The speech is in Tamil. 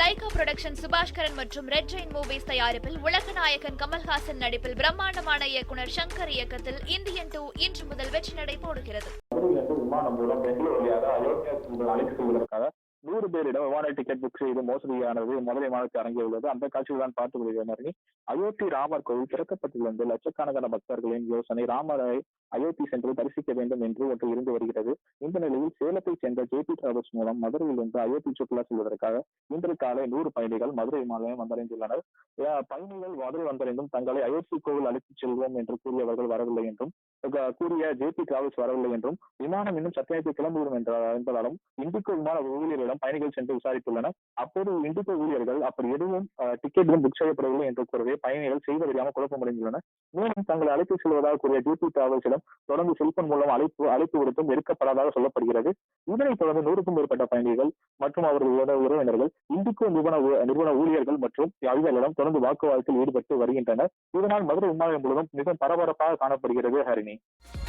லைகா புரொடக்ஷன் சுபாஷ்கரன் மற்றும் ரெட் ஜெயின் மூவிஸ் தயாரிப்பில் உலக நாயகன் கமல்ஹாசன் நடிப்பில் பிரம்மாண்டமான இயக்குனர் சங்கர் இயக்கத்தில் இந்தியன் டூ இன்று முதல் வெற்றி நடை போடுகிறது. மதுரையிலிருந்து பேரிடம் விமான டிக்கெட் புக் செய்து மோசடியானது மதுரை மாநிலத்தில் அரங்கியுள்ளது அந்த காட்சியில் தான் பார்த்து வருகிறது அயோத்தி ராமர் கோவில் திறக்கப்பட்டிருந்து லட்சக்கணக்கான பக்தர்களின் யோசனை ராமரை அயோத்தி சென்று தரிசிக்க வேண்டும் என்று ஒன்று இருந்து வருகிறது. இந்த நிலையில் சேலத்தை சேர்ந்த ஜே பி டிராவல்ஸ் மூலம் மதுரையில் இருந்து அயோத்தி சுற்றுலா செல்வதற்காக இன்று காலை நூறு பயணிகள் மதுரை விமானம் வந்தடைந்துள்ளனர். பயணிகள் மதுரை வந்தடைந்தும் தங்களை அயோத்தி கோவில் அழைத்துச் செல்வோம் என்று கூறியவர்கள் வரவில்லை என்றும் கூறிய ஜேபி டிராவல்ஸ் வரவில்லை என்றும் விமானம் இன்னும் சத்தியத்தை கிளம்பிவிடும் என்ற என்பதாலும் இண்டிகோ விமான ஊழியர்களிடம் பயணிகள் சென்று விசாரித்துள்ளனர். அப்போது இண்டிகோ ஊழியர்கள் அப்படி எதுவும் டிக்கெட்டும் புக் செய்யப்படவில்லை என்று கூறவே பயணிகள் செய்வதறியாமல் குழப்பமடைந்துள்ளனர். மேலும் தங்களை அழைத்து செல்வதாக கூறிய ஜேபி டிராவல்ஸிடம் தொடர்ந்து செல்போன் மூலம் அழைப்பு அழைப்பு விடுத்தும் எடுக்கப்படாதாக சொல்லப்படுகிறது. இதனைத் தொடர்ந்து நூறுக்கும் மேற்பட்ட பயணிகள் மற்றும் அவர்களோட உறவினர்கள் இண்டிகோ நிறுவன நிறுவன ஊழியர்கள் மற்றும் அதிகாரிகளிடம் தொடர்ந்து வாக்குவாதத்தில் ஈடுபட்டு வருகின்றனர். இதனால் மதுரை விமான முழுவதும் மிக பரபரப்பாக காணப்படுகிறது ஹரிணி. me.